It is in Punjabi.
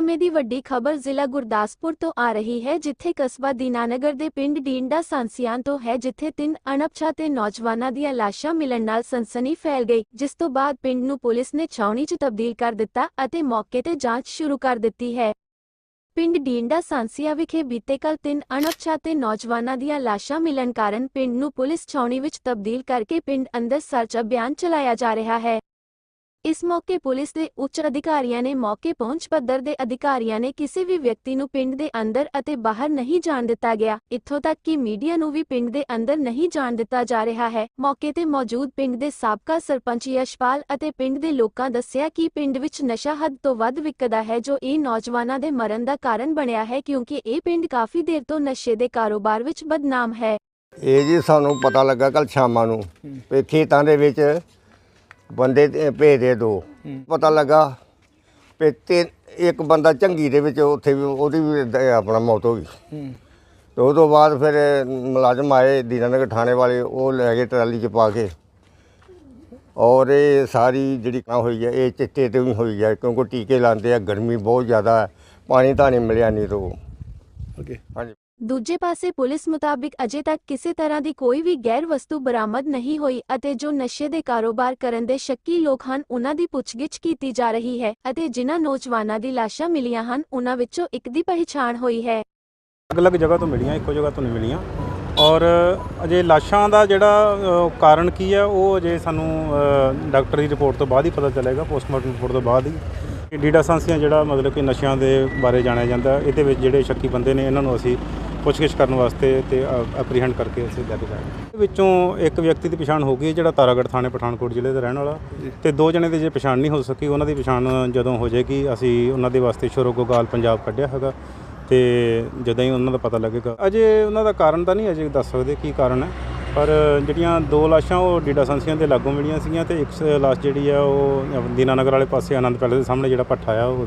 ਸਮੇਂ ਦੀ ਵੱਡੀ ਖਬਰ ਜ਼ਿਲ੍ਹਾ ਗੁਰਦਾਸਪੁਰ ਤੋਂ ਆ ਰਹੀ ਹੈ, ਜਿੱਥੇ ਕਸਬਾ ਦੀਨਾਨਗਰ ਦੇ ਪਿੰਡ ਡੀਂਡਾ ਸਾਂਸੀਆਂ ਤੋਂ ਹੈ, ਜਿੱਥੇ ਤਿੰਨ ਅਣਪਛਾਤੇ ਨੌਜਵਾਨਾਂ ਦੀਆਂ ਲਾਸ਼ਾਂ ਮਿਲਣ ਨਾਲ ਸਨਸਨੀ ਫੈਲ ਗਈ, ਜਿਸ ਤੋਂ ਬਾਅਦ ਪਿੰਡ ਨੂੰ ਪੁਲਿਸ ਨੇ ਛਾਉਣੀ 'ਚ ਤਬਦੀਲ ਕਰ ਦਿੱਤਾ ਅਤੇ ਮੌਕੇ ਤੇ ਜਾਂਚ ਸ਼ੁਰੂ ਕਰ ਦਿੱਤੀ ਹੈ। ਪਿੰਡ ਡੀਂਡਾ ਸਾਂਸੀਆ ਵਿਖੇ ਬੀਤੇ ਕੱਲ ਤਿੰਨ ਅਣਪਛਾਤੇ ਨੌਜਵਾਨਾਂ ਦੀਆਂ ਲਾਸ਼ਾਂ ਮਿਲਣ ਕਾਰਨ ਪਿੰਡ ਨੂੰ ਪੁਲਿਸ ਛਾਉਣੀ ਵਿੱਚ ਤਬਦੀਲ ਕਰਕੇ ਪਿੰਡ ਅੰਦਰ ਸਰਚ ਅਭਿਆਨ ਚਲਾਇਆ ਜਾ ਰਿਹਾ ਹੈ। ਇਸ ਮੌਕੇ ਪੁਲਿਸ ਦੇ ਉੱਚ ਅਧਿਕਾਰੀਆਂ ਨੇ ਮੌਕੇ ਪਹੁੰਚ ਪੱਧਰ ਦੇ ਅਧਿਕਾਰੀਆਂ ਨੇ ਕਿਸੇ ਵੀ ਵਿਅਕਤੀ ਨੂੰ ਪਿੰਡ ਦੇ ਅੰਦਰ ਅਤੇ ਬਾਹਰ ਨਹੀਂ ਜਾਣ ਦਿੱਤਾ ਗਿਆ। ਇੱਥੋਂ ਤੱਕ ਕਿ ਮੀਡੀਆ ਨੂੰ ਵੀ ਪਿੰਡ ਦੇ ਅੰਦਰ ਨਹੀਂ ਜਾਣ ਦਿੱਤਾ ਜਾ ਰਿਹਾ ਹੈ। ਮੌਕੇ ਤੇ ਮੌਜੂਦ ਪਿੰਡ ਦੇ ਸਾਬਕਾ ਸਰਪੰਚ ਯਸ਼ਪਾਲ ਅਤੇ ਪਿੰਡ ਦੇ ਲੋਕਾਂ ਦੱਸਿਆ ਕਿ ਪਿੰਡ ਵਿੱਚ ਨਸ਼ਾ ਹੱਦ ਤੋਂ ਵੱਧ ਵਿਕਦਾ ਹੈ ਜੋ ਇਹ ਨੌਜਵਾਨਾਂ ਦੇ ਮਰਨ ਦਾ ਕਾਰਨ ਬਣਿਆ ਹੈ ਕਿਉਂਕਿ ਇਹ ਪਿੰਡ ਕਾਫੀ ਦੇਰ ਤੋਂ ਨਸ਼ੇ ਦੇ ਕਾਰੋਬਾਰ ਵਿੱਚ ਬਦਨਾਮ ਹੈ। ਇਹ ਜੀ ਸਾਨੂੰ ਪਤਾ ਲੱਗਾ ਕੱਲ ਸ਼ਾਮਾਂ ਨੂੰ। ਵੀ ਖੇਤਾਂ ਦੇ ਵਿੱਚ ਬੰਦੇ ਤੇ ਭੇਜਦੇ ਦੋ। ਪਤਾ ਲੱਗਾ ਵੀ ਤੇ ਇੱਕ ਬੰਦਾ ਝੰਗੀ ਦੇ ਵਿੱਚ ਉੱਥੇ ਵੀ ਉਹਦੀ ਵੀ ਦ- ਆਪਣਾ ਮੌਤ ਹੋ ਗਈ। ਤੇ ਉਹ ਤੋਂ ਬਾਅਦ ਫਿਰ ਮੁਲਾਜ਼ਮ ਆਏ ਦੀਨਾਨਗਰ ਥਾਣੇ ਵਾਲੇ ਉਹ ਲੈ ਗਏ ਟਰਾਲੀ 'ਚ ਪਾ ਕੇ। ਔਰ ਇਹ ਸਾਰੀ ਜਿਹੜੀ ਕਾਂ ਹੋਈ ਹੈ ਇਹ ਚਿੱਟੇ ਤੇ ਵੀ ਹੋਈ ਹੈ ਕਿਉਂਕਿ ਟੀਕੇ ਲਾਉਂਦੇ ਆ ਗਰਮੀ ਬਹੁਤ ਜ਼ਿਆਦਾ ਹੈ ਪਾਣੀ ਤਾਂ ਨਹੀਂ ਮਿਲਿਆ ਨਹੀਂ ਤੋਂ ਓਕੇ ਹਾਂਜੀ। ਦੂਜੇ ਪਾਸੇ ਪੁਲਿਸ ਮੁਤਾਬਿਕ ਅਜੇ ਤੱਕ ਕਿਸੇ ਤਰ੍ਹਾਂ ਦੀ ਕੋਈ ਵੀ ਗੈਰ ਵਸਤੂ ਬਰਾਮਦ ਨਹੀਂ ਹੋਈ ਅਤੇ ਜੋ ਨਸ਼ੇ ਦੇ ਕਾਰੋਬਾਰ ਕਰਨ ਦੇ ਸ਼ੱਕੀ ਲੋਕ ਹਨ ਉਹਨਾਂ ਦੀ ਪੁੱਛਗਿੱਛ ਕੀਤੀ ਜਾ ਰਹੀ ਹੈ ਅਤੇ ਜਿਨ੍ਹਾਂ ਨੌਜਵਾਨਾਂ ਦੀ ਲਾਸ਼ਾਂ ਮਿਲੀਆਂ ਹਨ ਉਹਨਾਂ ਵਿੱਚੋਂ ਇੱਕ ਦੀ ਪਹਿਚਾਣ ਹੋਈ ਹੈ। ਅਲੱਗ-ਅਲੱਗ ਜਗ੍ਹਾ ਤੋਂ ਮਿਲੀਆਂ ਇੱਕੋ ਜਗ੍ਹਾ ਤੋਂ ਨਹੀਂ ਮਿਲੀਆਂ। ਔਰ ਅਜੇ ਲਾਸ਼ਾਂ ਦਾ ਜਿਹੜਾ ਕਾਰਨ ਕੀ ਹੈ ਉਹ ਅਜੇ ਸਾਨੂੰ ਅ, ਡਾਕਟਰ ਦੀ ਰਿਪੋਰਟ ਤੋਂ ਬਾਅਦ ਹੀ ਪਤਾ ਚੱਲੇਗਾ ਪੋਸਟਮਾਰਟਮ ਰਿਪੋਰਟ ਤੋਂ ਬਾਅਦ ਹੀ। ਡੀਡਾ ਸਾਂਸੀਆਂ ਜਿਹੜਾ ਮਤਲਬ ਕਿ ਨਸ਼ਿਆਂ ਦੇ ਬਾਰੇ ਜਾਣਿਆ ਜਾਂਦਾ ਇਹਦੇ ਵਿੱਚ ਜਿਹੜੇ ਸ਼ੱਕੀ ਬੰਦੇ ਨੇ ਇਹਨਾਂ ਨੂੰ ਅਸੀਂ ਪੁੱਛਗਿੱਛ ਕਰਨ ਵਾਸਤੇ ਤੇ ਐਪਰੀਹੈਂਡ ਕਰਕੇ ਅਸੀਂ ਲੈ ਕੇ ਜਾਵਾਂਗੇ ਇਹਦੇ ਵਿੱਚੋਂ ਇੱਕ ਵਿਅਕਤੀ ਦੀ ਪਛਾਣ ਹੋ ਗਈ ਜਿਹੜਾ ਤਾਰਾਗੜ੍ਹ ਥਾਣੇ, ਪਠਾਨਕੋਟ ਜ਼ਿਲ੍ਹੇ ਦਾ ਰਹਿਣ ਵਾਲਾ। ਤੇ ਦੋ ਜਣੇ ਦੀ ਜੇ ਪਛਾਣ ਨਹੀਂ ਹੋ ਸਕੀ, ਉਹਨਾਂ ਦੀ ਪਛਾਣ ਜਦੋਂ ਹੋ ਜਾਏਗੀ, ਅਸੀਂ ਉਹਨਾਂ ਦੇ ਵਾਸਤੇ ਸ਼ੁਰੋਗੋਗਾਲ ਪੰਜਾਬ ਕੱਢਿਆ ਹੈਗਾ। ਤੇ ਜਦੋਂ ਹੀ ਉਹਨਾਂ ਦਾ ਪਤਾ ਲੱਗੇਗਾ। ਅਜੇ ਉਹਨਾਂ ਦਾ ਕਾਰਨ ਤਾਂ ਨਹੀਂ ਅਜੇ ਦੱਸ ਸਕਦੇ ਕੀ ਕਾਰਨ ਹੈ। ਪਰ ਜਿਹੜੀਆਂ ਦੋ ਲਾਸ਼ਾਂ, ਉਹ ਡੀਡਾ ਸੰਸੀਆਂ ਦੇ ਲਾਗੋਂ ਮਿਲੀਆਂ ਸੀਗੀਆਂ ਤੇ ਇੱਕ ਲਾਸ਼ ਜਿਹੜੀ ਆ ਉਹ ਦੀਨਾਨਗਰ ਵਾਲੇ ਪਾਸੇ ਆਨੰਦ ਪੈਲੇਸ ਦੇ ਸਾਹਮਣੇ ਜਿਹੜਾ ਭੱਠਾ ਆ, ਉਹ